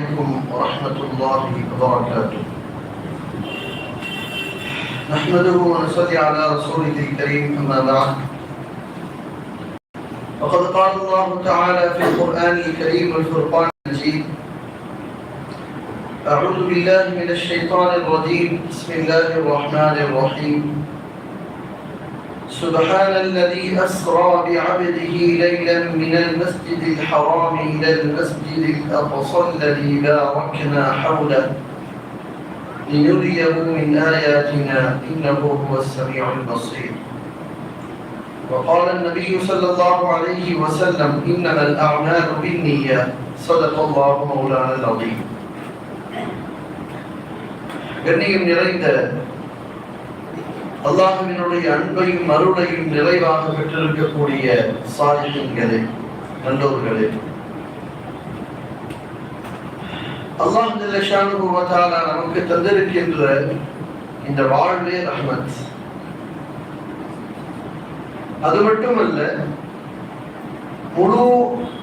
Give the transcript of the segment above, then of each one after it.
عليكم ورحمة الله وبركاته. نحمده ونصلي على رسوله الكريم أما بعد. وقد قال الله تعالى في القرآن الكريم والفرقان المجيد أعوذ بالله من الشيطان الرجيم. بسم الله الرحمن الرحيم. سبحان الذي أسرى بعبده ليلا من المسجد الحرام إلى المسجد الأقصى الذي باركنا حوله لنريه من آياتنا إنه هو السميع البصير وقال النبي صلى الله عليه وسلم إنما الأعمال بالنيات صدق الله مولانا العظيم கண்ணியம் நிறைந்த அல்லாஹுவினுடைய அன்பையும் அருளையும் நிறைவாக பெற்றிருக்கக்கூடிய சாலிகங்களே நல்லோர்களே அல்லாஹ் நமக்கு தந்திருக்கின்ற இந்த வாழ்வே ரஹ்மத். அது மட்டுமல்ல முழு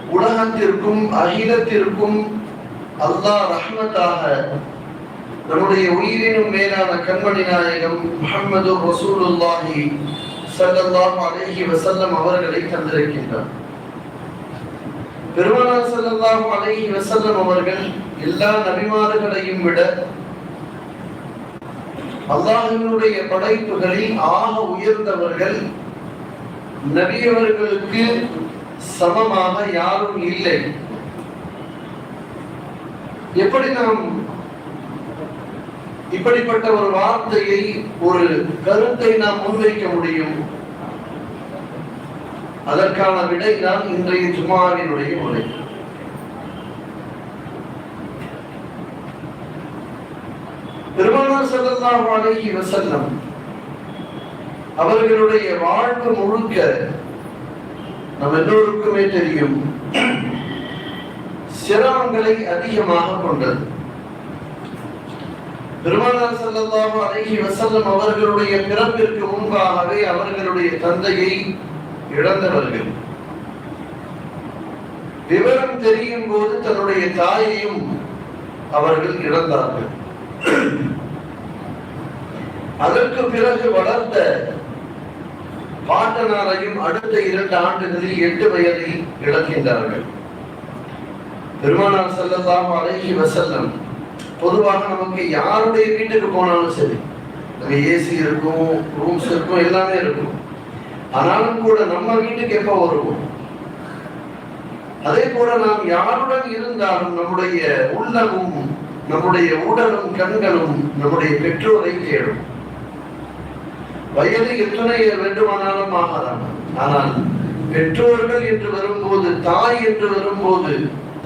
உலகத்திற்கும் அகிலத்திற்கும் அல்லாஹ் ரஹ்மத்தாக நம்முடைய உயிரினும் மேலான கண்மணி நாயகம் முகமது ரசூலுல்லாஹி சல்லல்லாஹு அலைஹி வஸல்லம் அவர்களை தந்திருக்கின்றார். பெருமானார் சல்லல்லாஹு அலைஹி வஸல்லம் அவர்கள் எல்லா நபிமார்களையும் விட அல்லாஹினுடைய படைப்புகளில் ஆக உயர்ந்தவர்கள் நபியவர்களுக்கு சமமாக யாரும் இல்லை. எப்படி நாம் இப்படிப்பட்ட ஒரு வார்த்தையை ஒரு கருத்தை நாம் முன்வைக்க முடியும். அதற்கான விடை தான் இன்றைய ஜுமாவினுடைய உரை பெருமானார் ஸல்லல்லாஹு அலைஹி வஸல்லம் அவர்களுடைய வாழ்வு முழுக்க நம் எல்லோருக்குமே தெரியும். சிரமங்களை அதிகமாக கொண்டது. பெருமானார் ஸல்லல்லாஹு அழகி வசல்லம் அவர்களுடைய பிறப்பிற்கு முன்பாகவே அவர்களுடைய தந்தையை இழந்தவர்கள். விவரம் தெரியும் போது தன்னுடைய தாயையும் அவர்கள் இழந்தார்கள். அதற்கு பிறகு வளர்ந்த பாட்டனாரையும் அடுத்த இரண்டு ஆண்டுகளில் எட்டு வயதில் இழக்கின்றார்கள். பெருமானார் ஸல்லல்லாஹு அழகி வசல்லம் பொதுவாக நமக்கு யாருடைய வீட்டுக்கு போனாலும் சரி அங்க ஏசி இருக்கும் ரூம்ஸ் இருக்கும் எல்லாமே இருக்கும். ஆனாலும் கூட நம்ம வீட்டுக்கு எப்போ வருவோம்? அதே போல நாம் யாருடன் இருந்தாலும் நம்முடைய உள்ளமும் நம்முடைய உடலும் கண்களும் நம்முடைய பெற்றோரை தேடும். வயது எத்தனை வேண்டுமானாலும் ஆகலாம். ஆனால் பெற்றோர்கள் என்று வரும்போது தாய் என்று வரும்போது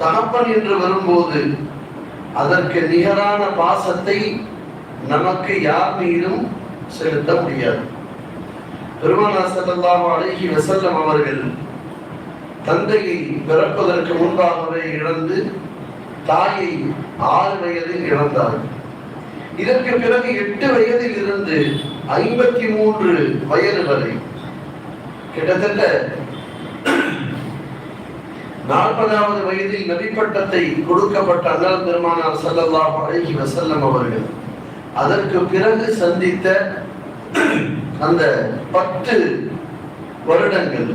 தகப்பன் என்று வரும்போது அதற்கு நிகரான பாசத்தை நமக்கு யார் மீதும் செலுத்த முடியாது. பெருமானார் ஸல்லல்லாஹு அலைஹி வஸல்லம் அவர்கள் தந்தையை பிறப்பதற்கு முன்பாகவே இழந்து தாயை ஆறு வயதில் இழந்தார் இதற்கு பிறகு எட்டு வயதில் இருந்து ஐம்பத்தி மூன்று வயது வரை கிட்டத்தட்ட நாற்பதாவது வயதில் நபிப்பட்டத்தை கொடுக்கப்பட்ட அண்ணல் பெருமானார் ஸல்லல்லாஹு அழகி வசல்லம் அவர்கள் அதற்கு பிறகு சந்தித்த அந்த பத்து வருடங்கள்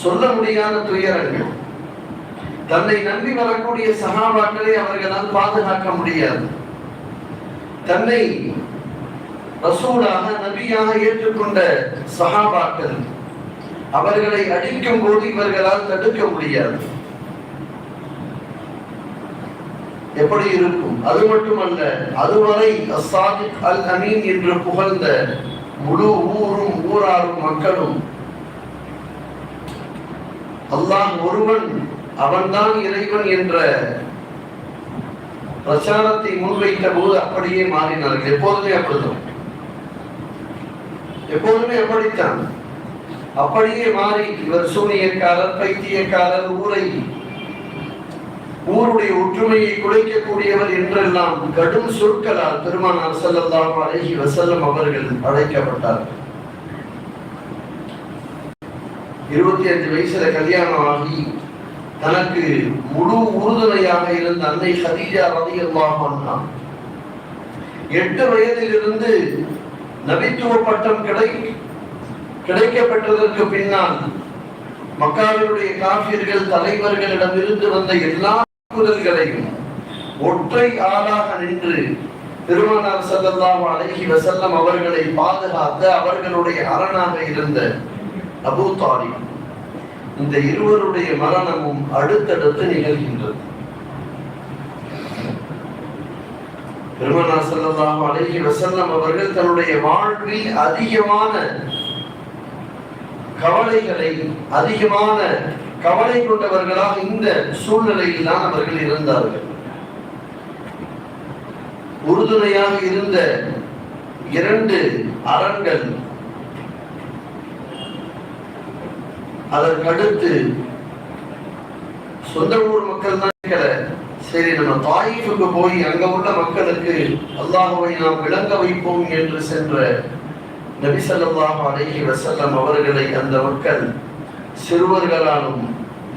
சொல்ல முடியாத துயரங்கள். தன்னை நம்பி வரக்கூடிய சகாபாக்களை அவர்களால் பாதுகாக்க முடியாது. தன்னை ரசூலாக நபியாக ஏற்றுக்கொண்ட சகாபாக்கள் அவர்களை அடிக்கும் போது இவர்களால் தடுக்க முடியாது. எப்படி இருக்கும்? அது மட்டுமல்ல அதுவரை அசாதிக் அல் அமீன் என்று புகழ்ந்த முழு ஊரும் ஊராரும் மக்களும் அல்லாஹ் ஒருவன் அவன்தான் இறைவன் என்ற பிரச்சாரத்தை முன்வைத்த போது அப்படியே மாறினார்கள். எப்போதுமே அப்படித்தான். எப்போதுமே அப்படித்தான். அப்படியே மாறி இவர் சூனியக்காரர் பைத்தியக்காரர் ஊரை. ஊருடைய ஒற்றுமையை குலைக்கக்கூடியவர் என்றெல்லாம் கடும் சொற்களால் பெருமானார் செல்லல்லாம் அழகி வசல்லம் அவர்கள் அழைக்கப்பட்டார்கள் இருபத்தி அஞ்சு வயசுல கல்யாணம் ஆகி தனக்கு முழு உறுதுணையாக இருந்த அன்னை ஹதீஜா ரலியல்லாஹு எட்டு வயதிலிருந்து நபித்துவ பட்டம் கிடை கிடைக்கப்பட்டதற்கு பின்னால் மக்காவினுடைய காபியர்கள் தலைவர்களிடம் இருந்து வந்த எல்லா குரல்களையும் ஒற்றை ஆளாக நின்று திருமணர் ஸல்லல்லாஹு அலைஹி வசல்லம் அவர்களை பாதுகாத்த அவர்களுடைய அரணாக இருந்த அபு தாலிப். இந்த இருவருடைய மரணமும் அடுத்தடுத்து நிகழ்கின்றது. பெருமானார் ஸல்லல்லாஹு அலைஹி வசல்லம் அவர்கள் தன்னுடைய வாழ்வில் அதிகமான கவலைகளை அதிகமான கவலை கொண்டவர்களாக இந்த சூழ்நிலையில் தான் அவர்கள் இருந்தார்கள். உறுதுணையாக இருந்த இரண்டு அரண்கள் அதற்கடுத்து சொந்த ஊர் மக்கள் தான் சரி நம்ம தாயிஃபுக்கு போய் அங்க உள்ள மக்களுக்கு அல்லாஹுவை நாம் விளங்க வைப்போம் என்று சென்ற நபி ஸல்லல்லாஹு வசல்லம் அவர்களை அந்த மக்கள் சிறுவர்களாலும்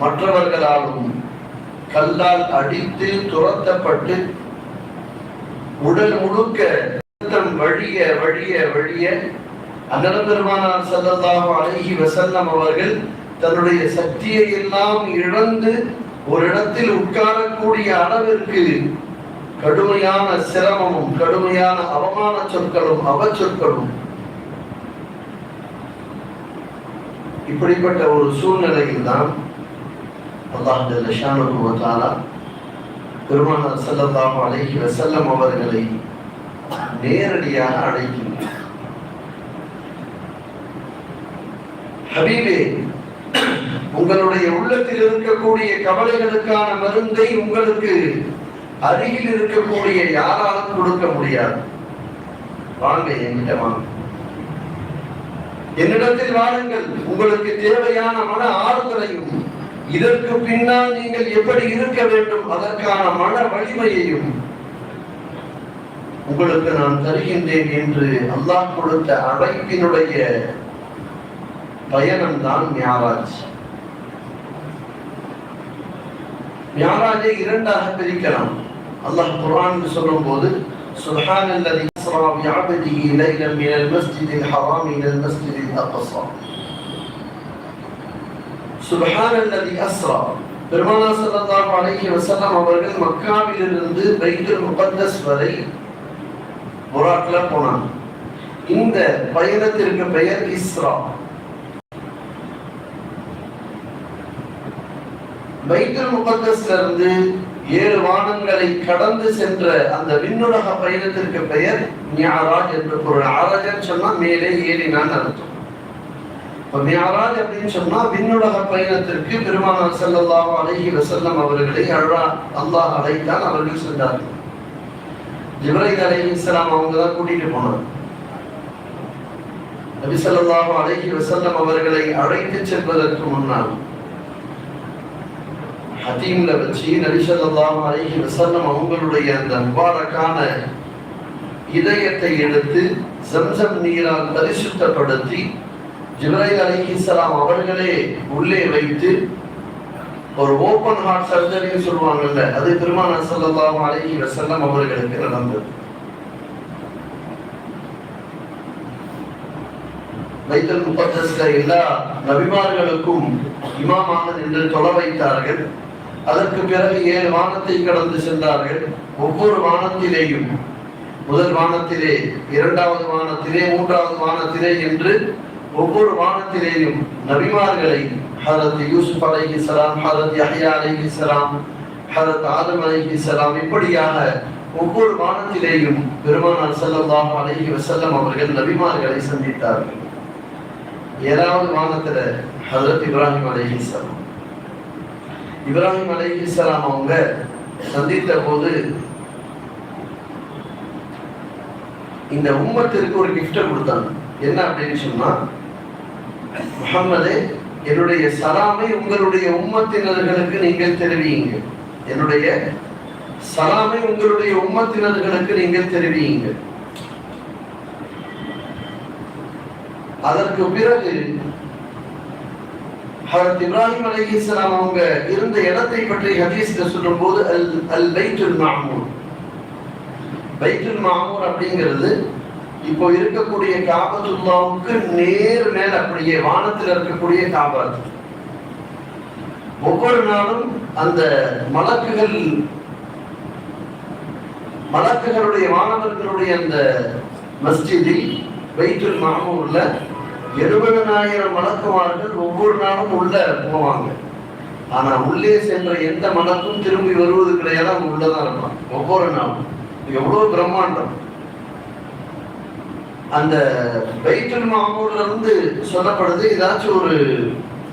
மற்றவர்களாலும் கல்லால் அடித்து துரத்தப்பட்டு உடல் முழுக்க வழிய வழிய வழிய அண்ணன் பெருமானார் ஸல்லல்லாஹு அழகி வசல்லம் அவர்கள் தன்னுடைய சக்தியை எல்லாம் இழந்து ஒரு இடத்தில் உட்காரக்கூடிய அளவிற்கு கடுமையான சிரமமும் கடுமையான அவமான சொற்களும் அவச்சொற்களும் இப்படிப்பட்ட ஒரு சூழ்நிலையில் தான் அல்லாஹ் ஜல்ல ஷானுஹு வ தஆலா பெருமானார் ஸல்லல்லாஹு அலைஹி அவர்களை நேரடியாக அழைக்கின்றார். ஹபீபே உங்களுடைய உள்ளத்தில் இருக்கக்கூடிய கவலைகளுக்கான மருந்தை உங்களுக்கு அருகில் இருக்கக்கூடிய யாராலும் கொடுக்க முடியாது. வாங்க என்கிட்ட வாங்க. என்னிடத்தில் வாருங்கள். உங்களுக்கு தேவையான மன ஆறுதலையும் இதற்கு பின்னால் நீங்கள் எப்படி இருக்க வேண்டும் அதற்கான மன வலிமையையும் உங்களுக்கு நான் தருகின்றேன் என்று அல்லாஹ் கொடுத்த அழைப்பினுடைய பயணம்தான் ஞாராஜ் ஞாராஜை இரண்டாக பிரிக்கலாம். அல்லாஹ் குரான் சொல்லும் போது சுஹான் அல்லது أسرى بعبده ليلا من المسجد الحرام إلى المسجد الأقصى سبحان الذي أسرى பெருமானா ஸல்லல்லாஹு அலைஹி வஸல்லம் அவர்கள் மக்காவிலிருந்து பைத்துல் முகத்தஸ் வரை புராக்ல போனாங்க இந்த பயணத்திற்கு பெயர் இஸ்ரா பைத்துல் முகத்தஸ்ல இருந்து ஏழு வானங்களை கடந்து சென்ற அந்த விண்ணுலக பயணத்திற்கு பெயர் மியாராஜ் என்று பொருள். ஆராஜன் சொன்னா மேலே ஏறினான் அர்த்தம் இப்போ மியாராஜ் அப்படின்னு சொன்னா விண்ணுலக பயணத்திற்கு பெருமானார் ஸல்லல்லாஹு அழகி வசல்லம் அவர்களை அழா அல்லாஹ் அழைத்தான் அவர்கள் சென்றார்கள். ஜிப்ரைல் இஸ்லாம் அவங்க தான் கூட்டிட்டு போனாங்க. நபி ஸல்லல்லாஹு அலைஹி வசல்லம் அவர்களை அழைத்து செல்வதற்கு முன்னால் ஹதீம்ல வச்சு நரிசல்லாம் அழகி வசல்லம் அவங்களுடைய அந்த முபாரக்கான இதயத்தை எடுத்து சம்சம் நீரால் பரிசுத்தப்படுத்தி ஜிப்ரைல் அலிஹிஸ்லாம் அவர்களே உள்ளே வைத்து ஒரு ஓபன் ஹார்ட் சர்ஜரின்னு சொல்லுவாங்கல்ல அது பெருமான ஸல்லல்லாஹு அழகி வசல்லம் அவர்களுக்கு நடந்தது. வைத்தல் முகத்தஸ்ல எல்லா நபிமார்களுக்கும் இமாமாக நின்று தொலை வைத்தார்கள். அதற்கு பிறகு ஏழு வானத்தை கடந்து சென்றார்கள். ஒவ்வொரு வானத்திலேயும் முதல் வானத்திலே இரண்டாவது வானத்திலே மூன்றாவது வானத்திலே என்று ஒவ்வொரு வானத்திலேயும் நபிமார்களை ஹரத் யூசுப் அலைஹி சலாம் ஹரத் யஹ்யா அலைஹி சலாம் ஹரத் ஆதம் அலைஹி சலாம் இப்படியாக ஒவ்வொரு வானத்திலேயும் பெருமானார் ஸல்லல்லாஹு அலைஹி வசல்லம் அவர்கள் நபிமார்களை சந்தித்தார்கள். ஏழாவது வானத்துல ஹரத் இப்ராஹிம் அலைஹிஸ்ஸலாம் இப்ராஹிம் அலைஹிஸ்ஸலாம் அவங்க சந்தித்த போது இந்த உம்மத்திற்கு ஒரு கிஃப்டை கொடுத்தாங்க. என்ன அப்படின்னு சொன்னா முகம்மதே என்னுடைய சலாமை உங்களுடைய உம்மத்தினர்களுக்கு நீங்கள் தெரிவியுங்க. என்னுடைய சலாமை உங்களுடைய உம்மத்தினர்களுக்கு நீங்கள் தெரிவியுங்க. அதற்கு பிறகு ஹரத் இப்ராஹிம் அலைஹிஸ்ஸலாம் அவங்க இருந்த இடத்தை பற்றி ஹதீஸ்ல சொல்லும்போது அல் அல் பைத்துல் மாமூர். பைத்துல் மாமூர் அப்படிங்கிறது இப்போ இருக்கக்கூடிய காபத்துல்லாவுக்கு நேர் மேல் அப்படியே வானத்தில் இருக்கக்கூடிய காபாத் ஒவ்வொரு நாளும் அந்த மலக்குகள் மலக்குகளுடைய மாணவர்களுடைய அந்த மஸ்ஜிதில் பைத்துல் மாமூர்ல எழுபதனாயிரம் மலக்குமார்கள் ஒவ்வொரு நாளும் உள்ள போவாங்க. ஆனா உள்ளே சென்ற எந்த மலக்கும் திரும்பி வருவது கிடையாது அவங்க உள்ளதான் இருப்பான் ஒவ்வொரு நாளும். எவ்வளவு பிரம்மாண்டம். அந்த பைத்துல் மாமூர்ல இருந்து சொல்லப்படுது ஏதாச்சும் ஒரு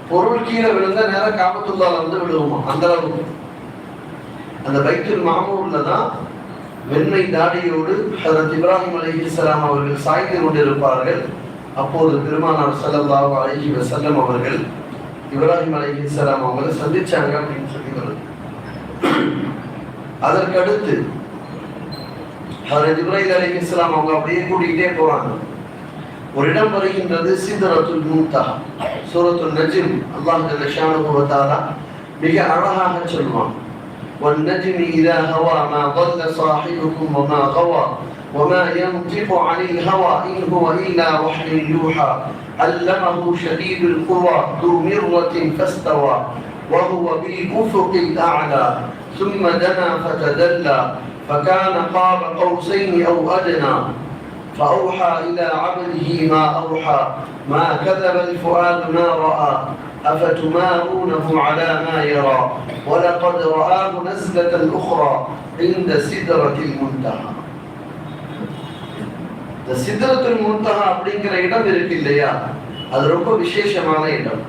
பொருள் கீழே விழுந்தா நேரம் காபத்துள்ளால வந்து விழுவோம்? அந்த அளவுக்கு. அந்த பைத்துல் மாமூர்ல தான் வெண்மை தாடியோடு அதன் இப்ராஹிம் அலைஹிஸ்ஸலாம் அவர்கள் சாய்ந்து கொண்டிருப்பார்கள். அப்போது பெருமானார் ஸல்லல்லாஹு அலைஹி வஸல்லம் அவர்கள் இப்ராஹிம் அலைஹிஸ்ஸலாம் அவங்களை சந்திச்சாங்க அப்படின்னு சொல்லி வருது அதற்கு அடுத்து ஹதரத் இப்ராஹிம் அலைஹிஸ்ஸலாம் அவங்க அப்படியே கூட்டிக்கிட்டே போறாங்க ஒரு இடம் வருகின்றது சிதரத்துல் முன்தஹா சூரத்துல் நஜ்ம் அல்லாஹ் ஜல்ல ஷானுஹு வ தஆலா மிக அழகாக சொல்வான் والنجم إذا هوى ما ضل صاحبكم وما غوى وما ينطق عن الهوى إن هو إلا وحي يوحى علمه شديد القوى ذو مرة فاستوى وهو بالأفق الأعلى ثم دنا فتدلى فكان قاب قوسين أو أدنى فأوحى إلى عبده ما أوحى ما كذب الفؤاد ما رأى أفتمارونه على ما يرى ولقد رآه نزلة أخرى عند سدرة المنتهى இந்த சித்திரத்துல் முன்தகா அப்படிங்கிற இடம் இருக்கு இல்லையா? அது ரொம்ப விசேஷமான இடம்.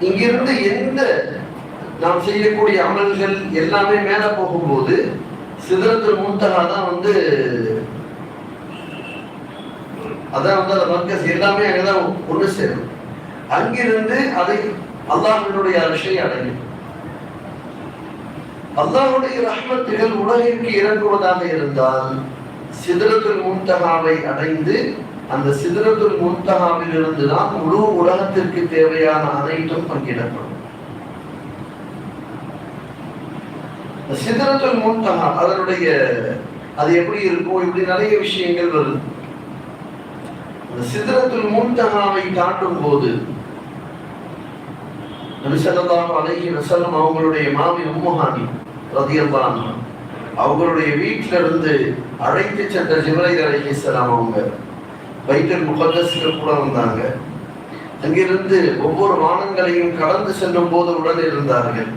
இங்கிருந்து எந்த நாம் செய்யக்கூடிய அமல்கள் எல்லாமே மேல போகும்போது சிதறத்தில் மூத்தகா தான் வந்து அதான் வந்து அந்த மர்க்கஸ் எல்லாமே அங்கதான் ஒன்று சேரும். அங்கிருந்து அதை அல்லாஹினுடைய அரசை அடையும். அல்லாஹுடைய ரஹ்மத்துகள் உலகிற்கு இறங்குவதாக இருந்தால் சிதறத்துல் முன்தகாவை அடைந்து அந்த சிதறத்துல் முன்தகாவில் இருந்துதான் முழு உலகத்திற்கு தேவையான அனைத்தும் பங்கிடப்படும். சிதறத்துல் முன்தகா அதனுடைய அது எப்படி இருக்கும் இப்படி நிறைய விஷயங்கள் வருது. அந்த சிதறத்துல் முன்தகாவை தாண்டும் போது நபி ஸல்லல்லாஹு அலைஹி அவங்களுடைய மாமி உம்முஹானி ரலியல்லாஹு அன்ஹா. அவங்களுடைய வீட்டில இருந்து அழைத்து சென்ற ஜிப்ரைல் அலைஹிஸ்ஸலாம் அவங்க பைத்துல் முகத்தஸ்க்கு கூட வந்தாங்க. அங்கிருந்து ஒவ்வொரு வானங்களையும் கடந்து செல்லும் போது உடன் இருந்தார்கள்.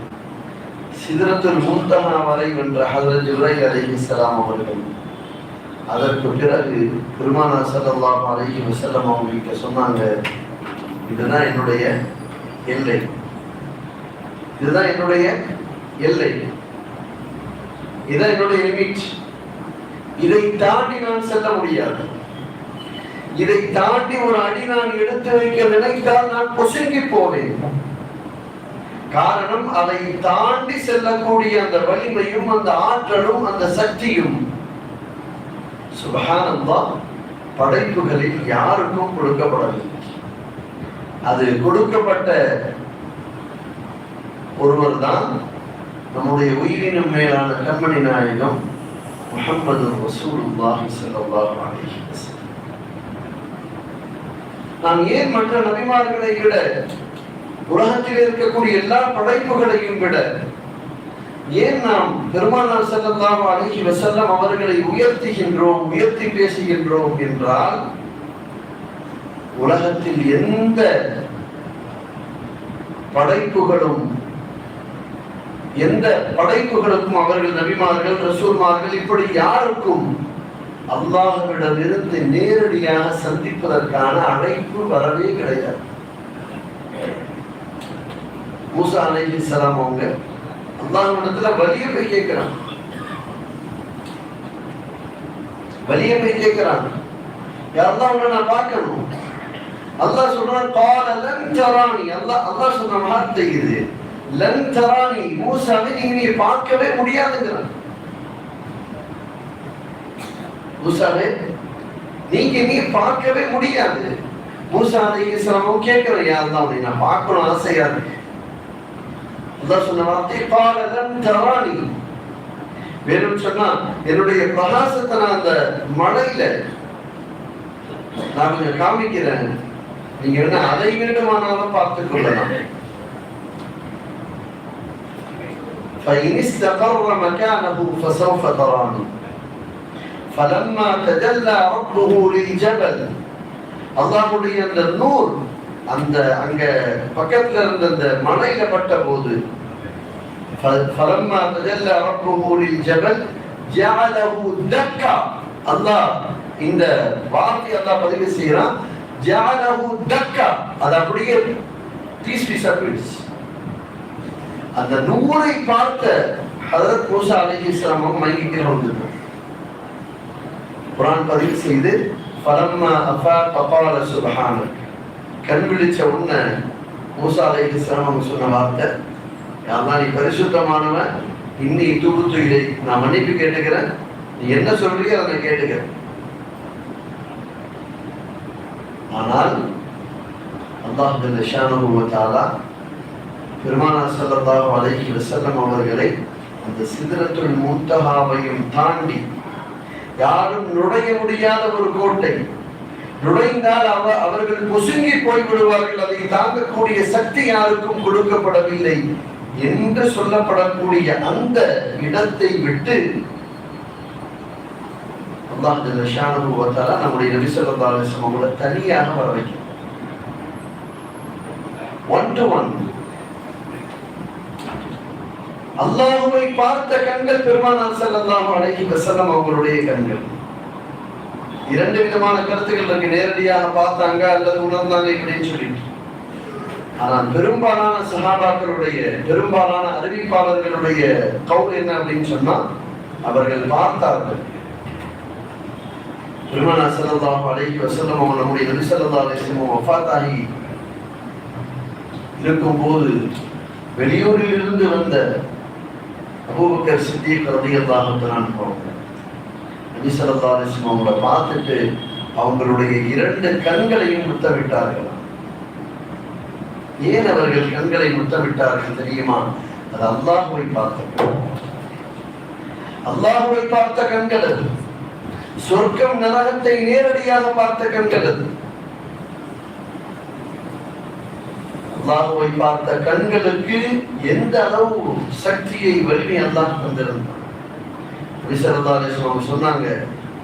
சிதறத்தில் மூத்தமா வரை வென்ற ஹஜரத் ஜிப்ரைல் அலைஹிஸ்ஸலாம் அவர்கள். அதற்கு பிறகு பெருமானா ஸல்லல்லாஹு அலைஹி வஸல்லம் அவங்க சொன்னாங்க இதுதான் என்னுடைய எல்லை. இதுதான் என்னுடைய எல்லை. இதான் என்னுடைய லிமிட் இதை தாண்டி நான் செல்ல முடியாது. இதை தாண்டி ஒரு அடி நான் எடுத்து வைக்க நினைத்தால் நான் பொசுங்கி போவேன். காரணம் அதை தாண்டி செல்லக்கூடிய அந்த வலிமையும் அந்த ஆற்றலும் அந்த சக்தியும். சுபகானந்தா படைப்புகளில் யாருக்கும் கொடுக்கப்படவில்லை. அது கொடுக்கப்பட்ட ஒருவர் தான் நம்முடைய உயிரினும் மேலான கண்மணி நாயகம் முகமது ரசூலுல்லாஹி ஸல்லல்லாஹு அலைஹி வஸல்லம். நாம் ஏன் மற்ற நபிமார்களை விட உலகத்தில் இருக்கக்கூடிய எல்லா படைப்புகளையும் விட ஏன் நாம் பெருமானார் ஸல்லல்லாஹு அழகி வசல்லம் அவர்களை உயர்த்துகின்றோம் உயர்த்தி பேசுகின்றோம் என்றால் உலகத்தில் எந்த படைப்புகளும் எந்த படைப்புகளுக்கும் அவர்கள் நபிமார்கள் ரசூல்மார்கள் இப்படி யாருக்கும் அல்லாஹ்விடமிருந்து நேரடியாக சந்திப்பதற்கான அழைப்பு வரவே கிடையாது. மூசா அலைஹி சலாம் அவங்க அல்லாஹ்விடத்துல வலிய போய் கேட்கிறாங்க. வலிய போய் கேட்கிறாங்க யாரெல்லாம் உன்னை நான் பார்க்கணும். அல்லாஹ் சொல்றான் கால லன் தரானி அல்லாஹ் அல்லாஹ் சொன்ன வார்த்தை இது. லன் தரானி மூசாவை நீங்க நீ பார்க்கவே முடியாதுங்கிறான் மூசாவே நீங்க நீ பார்க்கவே முடியாது. மூசா அலைஹிஸ்ஸலாமும் கேட்கிறேன் யார் தான் உன்னை நான் பார்க்கணும் ஆசையா? இருக்கு அல்லாஹ் சொன்ன வார்த்தை பாலதன் தராணி வேணும் சொன்னா என்னுடைய பிரகாசத்தை நான் அந்த மலையில நான் கொஞ்சம் காமிக்கிறேன். நீங்க என்ன அதை வேண்டுமானாலும் பார்த்துக் கொள்ளலாம். فإن استقر مكانه فسوف تراني فلما تجلى ربه للجبل அல்லாஹ்வுடைய அந்த நூர் அந்த அங்க பக்கத்துல இருந்த அந்த மலையில பட்ட போது ف- فلما تجلى ربه للجبل جعله دكا அல்லாஹ் இந்த வார்த்தை அல்லாஹ் பதிவு செய்யறான் ஜாலஹு தக்கா அது அப்படியே பீஸ் பீஸா போயிடுச்சு அந்த நூரை பார்த்த ஹதரத் மூசா அலைஹிஸ்ஸலாம் மயங்கிக்கிற வந்துட்டோம் குரான் பதிவு செய்து ஃபலம்மா அஃபா கபால சுபஹானக். கண் விழிச்ச உடனே மூசா அலைஹிஸ்ஸலாம் அவங்க சொன்ன வார்த்தை யாரெல்லாம் நீ பரிசுத்தமானவன்? இன்னி தூபுத்து இதை நான் மன்னிப்பு கேட்டுக்கிறேன். நீ என்ன சொல்றியோ அதை நான் கேட்டுக்கிறேன். ஆனால் அல்லாஹ் ஜல்ல ஷானுஹு பெருமானா செல்லதாக பெருமானார் ஸல்லல்லாஹு அவர்களை அந்த சிதறத்துல் முத்தகாவையும் தாண்டி யாரும் நுழைய முடியாத ஒரு கோட்டை நுழைந்தால் அவ அவர்கள் பொசுங்கி போய்விடுவார்கள். அதை தாங்கக்கூடிய சக்தி யாருக்கும் கொடுக்கப்படவில்லை என்று சொல்லப்படக்கூடிய அந்த இடத்தை விட்டு அல்லாஹ் ஜல்ல நம்முடைய நபி ஸல்லல்லாஹு தனியாக வர வைக்கும் ஒன் டு ஒன் அல்லாஹுவை பார்த்த கண்கள் பெருமானார் ஸல்லல்லாஹு அழகி வஸல்லம் அவங்களுடைய கண்கள். இரண்டு விதமான கருத்துக்கள் இருக்கு. நேரடியாக பார்த்தாங்க அல்லது உணர்ந்தாங்க இப்படின்னு சொல்லிட்டு. ஆனால் பெரும்பாலான சகாபாக்களுடைய பெரும்பாலான அறிவிப்பாளர்களுடைய கவுல் என்ன அப்படின்னு சொன்னா அவர்கள் பார்த்தார்கள். பெருமானார் ஸல்லல்லாஹு அழகி வஸல்லம் அவங்க நம்முடைய நபி ஸல்லல்லாஹு அலைஹி இருக்கும் போது வெளியூரில் இருந்து வந்த அபூபக்கர் சித்திக் ரலியல்லாஹு தஆலா நபி அவங்கள பார்த்துட்டு அவங்களுடைய இரண்டு கண்களையும் முத்தமிட்டார்கள். ஏன் அவர்கள் கண்களை முத்தமிட்டார்கள் தெரியுமா? அது அல்லாஹுவை பார்த்த அல்லாஹுவை பார்த்த கண்கள் அது. சொர்க்கம் நரகத்தை நேரடியாக பார்த்த கண்கள் அது. அல்லாஹுவை பார்த்த கண்களுக்கு எந்த அளவு சக்தியை வலிமை அல்லாஹ் தந்திருந்தான்? விசரதாலேஸ்வரம் சொன்னாங்க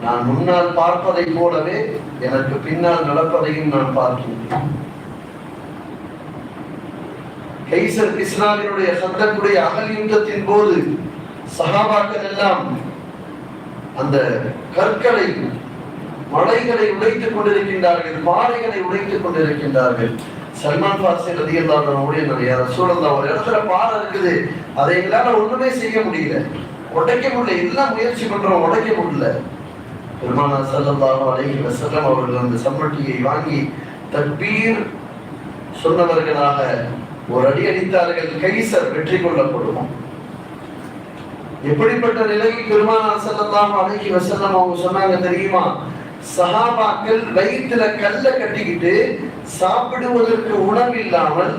நான் முன்னால் பார்ப்பதை போலவே எனக்கு பின்னால் நடப்பதையும் நான் பார்க்கின்றேன். கைசர் சந்தக்குடைய அகல் யுத்தத்தின் போது சகாபாக்கள் எல்லாம் அந்த கற்களை மலைகளை உடைத்துக் கொண்டிருக்கின்றார்கள் பாறைகளை உடைத்துக் கொண்டிருக்கின்றார்கள். சல்மான் பாசி ரதியல்லாதனோடைய நிறைய சூழல் ஒரு இடத்துல பாறை இருக்குது. அதை எங்களால ஒண்ணுமே செய்ய முடியல. உடைக்க முடியல. எல்லாம் முயற்சி பண்றோம். உடைக்க முடியல. பெருமானா சல்லல்லாஹு அலைஹி வஸல்லம் அவர்கள் அந்த சம்மட்டியை வாங்கி தக்பீர் சொன்னவர்களாக ஒரு அடி அடித்தார்கள். கைசர் வெற்றி கொள்ளப்படுவோம் எப்படிப்பட்ட நிலைக்கு பெருமான ஸல்லல்லாஹு அலைஹி வஸல்லம் அவங்க சொன்னாங்க தெரியுமா? சஹாபாக்கள் வயிற்றுல கல்ல கட்டிக்கிட்டு சாப்பிடுவதற்கு உணவில்லாமல்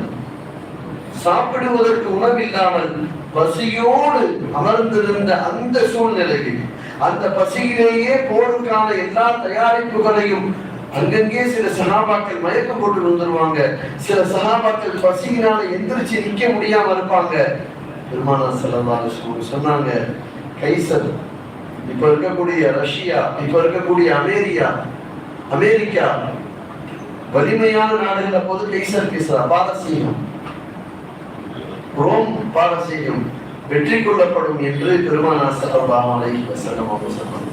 சாப்பிடுவதற்கு உணவில்லாமல் பசியோடு அமர்ந்திருந்த அந்த சூழ்நிலையில் அந்த பசியிலேயே போருக்கான எல்லா தயாரிப்புகளையும் அங்கங்கே சில சகாபாக்கள் மயக்கம் போட்டு வந்துருவாங்க சில சகாபாக்கள் பசியினால எந்திரிச்சு நிக்க முடியாம இருப்பாங்க. பெருமானா ஸல்லல்லாஹு சொன்னாங்க கைசர் இப்ப இருக்கக்கூடிய ரஷ்யா இப்ப இருக்கக்கூடிய அமெரிக்கா அமெரிக்கா வலிமையான நாடுகள் அப்போது கைசர் பேசுறா பாரசீகம் ரோம் பாரசீகம் வெற்றி கொள்ளப்படும் என்று பெருமானார் ஸல்லல்லாஹு அலைஹி வஸல்லம் அவங்க சொன்னாங்க.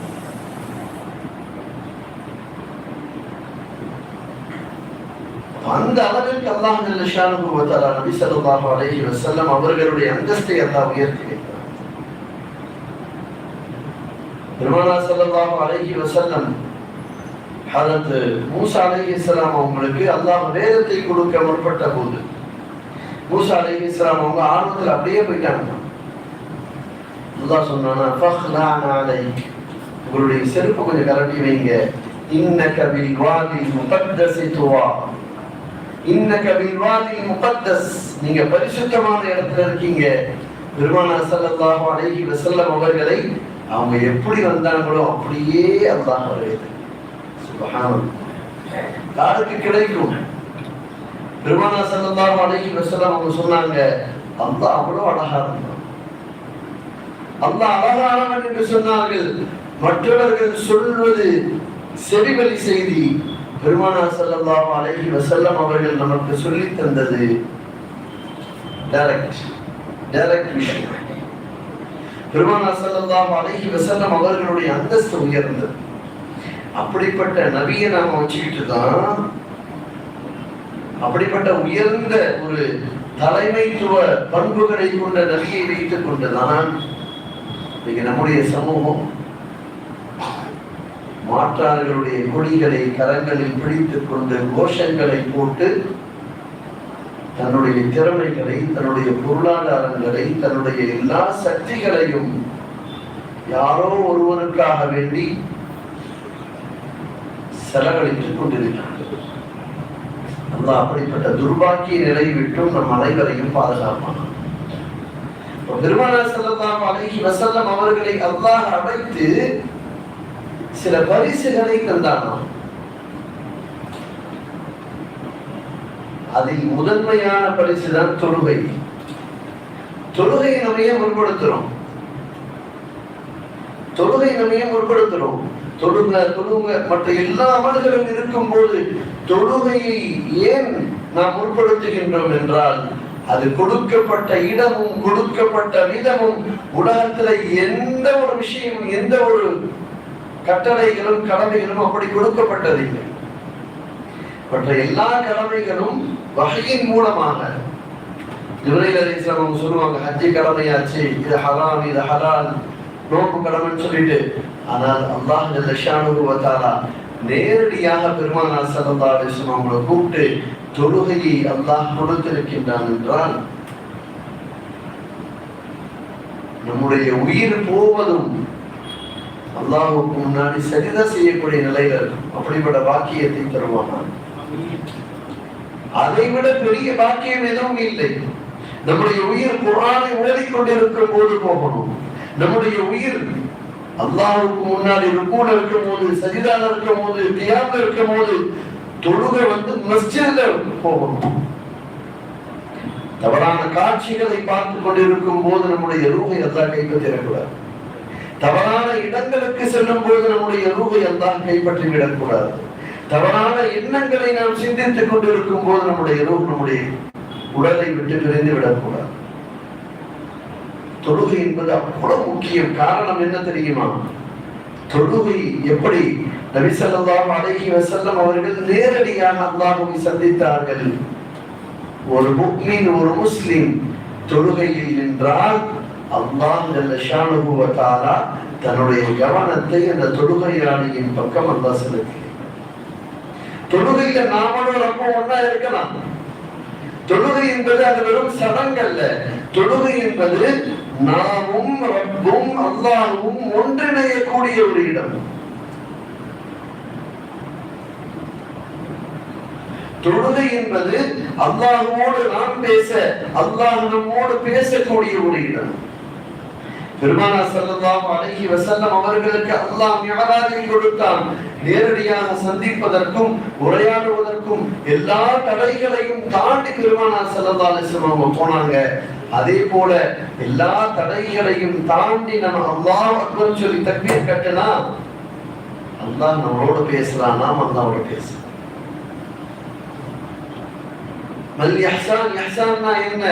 அந்த அளவிற்கு அல்லாஹ் நபி சல்லாஹ் அலைஹி வஸல்லம் அவர்களுடைய அந்தஸ்தை அல்லாஹ் உயர்த்தி வைத்தார் பெருமானார் அழகி வசல்லம் அதற்கு மூசா மூசா இஸ்லாம் அவங்களுக்கு அல்லாஹ் வேதத்தை கொடுக்க முற்பட்ட போது மூசா அலைஹிஸ்ஸலாம் அவங்க ஆர்வத்தில் அப்படியே போயிட்டாங்க. அல்லாஹ் சொன்னானா உங்களுடைய செருப்பு கொஞ்சம் கரட்டி வைங்க. இன்னக பில் வாதி முகத்தசி துவா. இன்னக பில் வாதி முகத்தஸ். நீங்க பரிசுத்தமான இடத்துல இருக்கீங்க. பெருமானா ஸல்லல்லாஹு அலைஹி வசல்லம் அவர்களை அவங்க எப்படி வந்தாங்களோ அப்படியே அல்லாஹ் வருகிறது யாருக்கு கிடைக்கும்? பெருமானா ஸல்லல்லாஹு அழகி வஸல்லம் அவங்க சொன்னாங்க அந்த அவ்வளவு அழகா இருந்தான். அந்த அழகானவன் என்று சொன்னார்கள். மற்றவர்கள் சொல்வது செவிவழி செய்தி. பெருமானா ஸல்லல்லாஹு அழகி வசல்லம் அவர்கள் நமக்கு சொல்லி தந்தது டைரக்ட் டைரக்ட் விஷயம். பெருமானா ஸல்லல்லாஹு அலைஹி அவர்களுடைய அந்தஸ்து உயர்ந்தது. அப்படிப்பட்ட நபியை நாம வச்சுக்கிட்டு தான் அப்படிப்பட்ட உயர்ந்த ஒரு தலைமைத்துவ பண்புகளை கொண்ட நபியை வைத்துக் கொண்டுதான் இன்னைக்கு நம்முடைய சமூகம் மாற்றார்களுடைய கொடிகளை கரங்களில் பிடித்துக் கொண்டு கோஷங்களை போட்டு தன்னுடைய திறமைகளை தன்னுடைய பொருளாதாரங்களை தன்னுடைய எல்லா சக்திகளையும் யாரோ ஒருவனுக்காக வேண்டி செலவழித்துக் கொண்டிருக்கிறார்கள். அல்லாஹ் அப்படிப்பட்ட துர்பாக்கிய நிலை விட்டும் நம் அனைவரையும் பாதுகாப்பான பெருமானார் ஸல்லல்லாஹு அலைஹி அவர்களை அல்லாஹ் அழைத்து சில பரிசுகளை தந்தானாம். அதில் முதன்மையான பரிசு தான் தொழுகை. தொழுகை நம்மையே முற்படுத்துறோம். தொழுகை நம்மையே முற்படுத்துறோம். தொழுங்க தொழுங்க மற்ற எல்லா அமல்களும் இருக்கும் போது தொழுகையை ஏன் நாம் முற்படுத்துகின்றோம் என்றால் அது கொடுக்கப்பட்ட இடமும் கொடுக்கப்பட்ட விதமும் உலகத்துல எந்த ஒரு விஷயமும் எந்த ஒரு கட்டளைகளும் கடமைகளும் அப்படி கொடுக்கப்பட்டதில்லை. மற்ற எல்லா கடமைகளும் வகையின் மூலமாக. ஜிப்ரைல் அலைஹிஸ்ஸலாம் அவங்க சொல்லுவாங்க ஹஜ்ஜி கடமையாச்சு இது ஹராம் இது ஹலால். நோக்கு கடமைன்னு சொல்லிட்டு. ஆனால் அல்லாஹ் இந்த ஷானுஹு நேரடியாக பெருமானா ஸல்லல்லாஹு அலைஹி அவங்களை கூப்பிட்டு தொழுகையை அல்லாஹ் கொடுத்திருக்கின்றான் என்றால் நம்முடைய உயிர் போவதும் அல்லாஹுக்கு முன்னாடி சரிதான் செய்யக்கூடிய நிலையில் அப்படிப்பட்ட வாக்கியத்தை தருவானா அதை விட பெரிய பாக்கியம் எதுவும் இல்லை. நம்முடைய உயிர் குரானை ஓடிக்கொண்டிருக்கும் போது போகணும். நம்முடைய உயிர் அல்லாவுக்கு முன்னாடி ருக்கூல இருக்கும் போது சஜிதால இருக்கும் போது தியாகம் இருக்கும் போது தொழுகை வந்து மஸ்ஜித்ல போகணும். தவறான காட்சிகளை பார்த்து கொண்டிருக்கும் போது நம்முடைய ரூகை அல்லாஹ் கைப்பற்றிடக்கூடாது தவறான இடங்களுக்கு செல்லும் போது நம்முடைய ரூகை அல்லாஹ் கைப்பற்றி விடக்கூடாது. தவறான எண்ணங்களை நாம் சிந்தித்துக் கொண்டிருக்கும் போது நம்முடைய ரூஹ் நம்முடைய உடலை விட்டு பிரிந்து விடக்கூடாது. தொழுகை என்பது அவ்வளவு முக்கியம். காரணம் என்ன தெரியுமா? தொழுகை எப்படி நபிசல்லாம் அழகி வசல்லம் அவர்கள் நேரடியாக அல்லாஹுவை சந்தித்தார்கள். ஒரு முக்மின் ஒரு முஸ்லிம் தொழுகையில் நின்றால் அல்லாஹ் ஜல்ல தன்னுடைய கவனத்தை அந்த தொழுகையாளியின் பக்கம் அல்லாஹ் செலுத்தி தொழுகையில நாமளும் ரொம்ப ஒன்னா இருக்கலாம் தொழுகை என்பது அது வெறும் சடங்கல்ல. தொழுகை என்பது நாமும் ரப்பும் அல்லாவும் ஒன்றிணையக்கூடிய ஒரு இடம். தொழுகை என்பது அல்லாஹுவோடு நாம் பேச அல்லாஹ் நம்மோடு பேசக்கூடிய ஒரு இடம். பெருமானா ஸல்லல்லாஹு அழகி வசல்லம் அவர்களுக்கு அல்லாஹ் மிஅராஜை கொடுத்தான். நேரடியாக சந்திப்பதற்கும் உரையாடுவதற்கும் எல்லா தடைகளையும் தாண்டி பெருமானா ஸல்லல்லாஹு அவங்க போனாங்க. அதே போல எல்லா தடைகளையும் தாண்டி நம்ம அல்லாஹ் அக்பர் சொல்லி தக்பீர் கட்டினா அல்லாஹ் நம்மளோட பேசலாம் நாம் அல்லாவோட பேசலாம் மல் இஹ்சான் இஹ்சான்னா என்ன?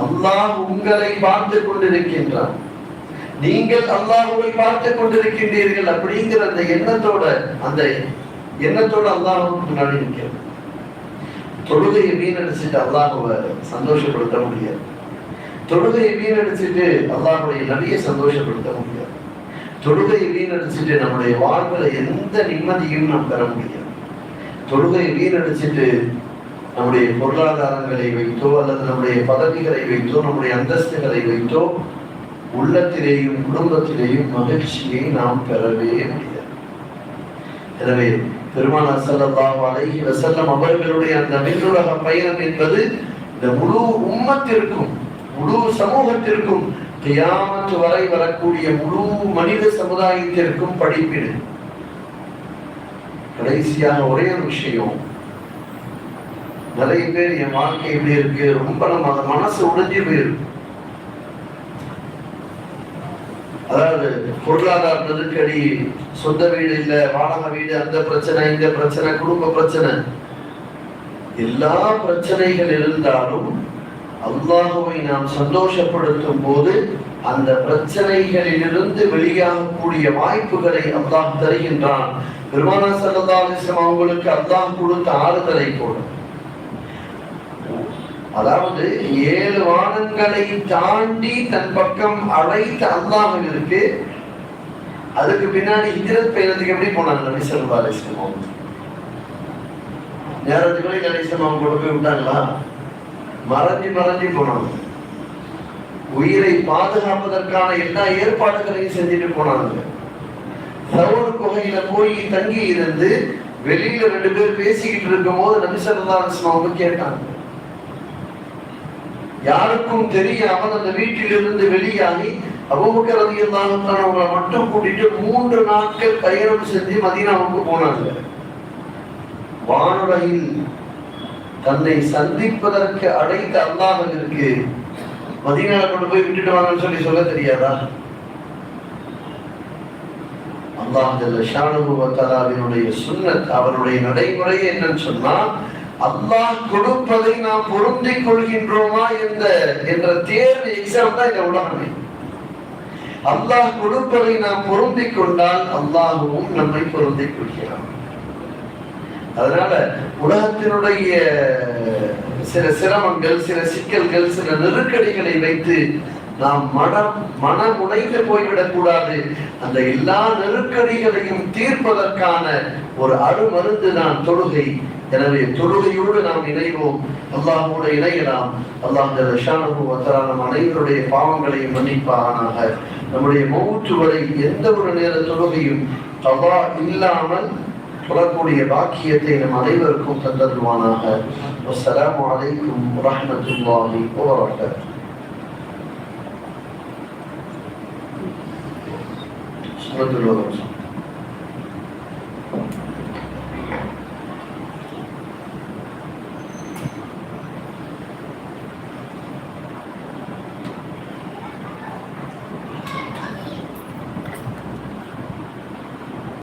அல்லாஹ் உங்களை பார்த்து கொண்டிருக்கின்றான். நீங்கள் அல்லாஹுவை பார்த்து கொண்டிருக்கின்றீர்கள் அப்படிங்கிற அந்த எண்ணத்தோட அந்த எண்ணத்தோட அல்லாஹுக்கு முன்னாடி நிற்கிறது தொழுகையை வீணடிச்சுட்டு அல்லாஹுவை சந்தோஷப்படுத்த முடியாது. தொழுகையை வீணடிச்சுட்டு அல்லாஹுடைய நபியை சந்தோஷப்படுத்த முடியாது. தொழுகையை வீணடிச்சுட்டு நம்முடைய வாழ்வில் எந்த நிம்மதியும் நாம் பெற முடியாது. தொழுகையை வீணடிச்சுட்டு நம்முடைய பொருளாதாரங்களை வைத்தோ அல்லது நம்முடைய பதவிகளை வைத்தோ நம்முடைய அந்தஸ்துகளை வைத்தோ உள்ளத்திலேயும் குடும்பத்திலேயும் மகிழ்ச்சியை நாம் பெறவே முடியாது. எனவே பெருமானார் ஸல்லல்லாஹு அழகி வசல்லம் அவர்களுடைய அந்த மின்னுலக பயணம் என்பது இந்த முழு உம்மத்திற்கும் முழு சமூகத்திற்கும் கியாமத்து வரை வரக்கூடிய முழு மனித சமுதாயத்திற்கும் படிப்பிடு. கடைசியாக ஒரே ஒரு விஷயம் நிறைய பேர் என் வாழ்க்கை இப்படி இருக்கு? ரொம்ப நம்ம மனசு உடைஞ்சு போயிருக்கு. அதாவது பொருளாதார நெருக்கடி சொந்த வீடு இல்ல வாடகை வீடு அந்த பிரச்சனை இந்த பிரச்சனை குடும்ப பிரச்சனை. எல்லா பிரச்சனைகள் இருந்தாலும் அல்லாஹுவை நாம் சந்தோஷப்படுத்தும் போது அந்த பிரச்சனைகளிலிருந்து வெளியாகக்கூடிய வாய்ப்புகளை அல்லாஹ் தருகின்றான். பெருமானா சல்லா அலிஸ்லாம் அவங்களுக்கு அல்லாஹ் கொடுத்த ஆறுதலை போடும் அதாவது ஏழு வானங்களை தாண்டி தன் பக்கம் அடைத்து அல்லாமல் இருக்கு. அதுக்கு பின்னாடி ஹிஜரத் பயணத்துக்கு எப்படி போனாங்க? நபி சொல்லா அலிஸ்லாம் அவங்க நேரத்துக்குள்ளே நபி அவங்க கொண்டு போய் விட்டாங்களா? மறைஞ்சு மறைஞ்சு போனாங்க. உயிரை பாதுகாப்பதற்கான எல்லா ஏற்பாடுகளையும் செஞ்சுட்டு போனாங்க. சவுர் குகையில போய் தங்கி இருந்து வெளியில ரெண்டு பேர் பேசிக்கிட்டு இருக்கும் போது நபி சொல்லா அலிஸ்லாம் அவங்க கேட்டாங்க. யாருக்கும் தெரியாமல் அந்த வீட்டிலிருந்து வெளியாகி அபூபக்கர் ரலியல்லாஹு அவங்களை மட்டும் கூட்டிட்டு மூன்று நாட்கள் பயணம் செஞ்சு மதீனாவுக்கு போனாங்க. வானுலகில் தன்னை சந்திப்பதற்கு அழைத்த இருக்கு மதீனால கொண்டு போய் விட்டுட்டு வாங்கன்னு சொல்லி சொல்ல தெரியாதா? அல்லாஹ் ஜல்ல சுண்ணத் அவருடைய நடைமுறை என்னன்னு சொன்னா அல்லாஹ் கொடுப்பதை நாம் பொருந்திக் கொள்கின்றோமா என்ற என்ற தேர்வு எக்ஸாம் தான் இந்த உலகமே. அல்லாஹ் கொடுப்பதை நாம் பொருந்திக் கொண்டால் அல்லாஹுவும் நம்மை பொருந்திக் கொள்கிறான். அதனால உலகத்தினுடைய சில சிரமங்கள் சில சிக்கல்கள் சில நெருக்கடிகளை வைத்து நாம் மனம் மனம் உடைந்து போய்விடக் கூடாது. அந்த எல்லா நெருக்கடிகளையும் தீர்ப்பதற்கான ஒரு அருமருந்து தான் தொழுகை எனவே தொழுகையோடு நாம் இணைவோம். அல்லாஹோடு இணையலாம். அல்லாஹ் நம் அனைவருடைய பாவங்களையும் மன்னிப்பானாக. நம்முடைய மௌற்று வரை எந்த ஒரு நேர தொழுகையும் கவா இல்லாமல் தொடரக்கூடிய பாக்கியத்தை நம் அனைவருக்கும் தந்தருவானாக. அஸ்லாம் வலைக்கும் வரஹ்மத்துல்லாஹி வபரகாத்துஹு. சுமத்துல்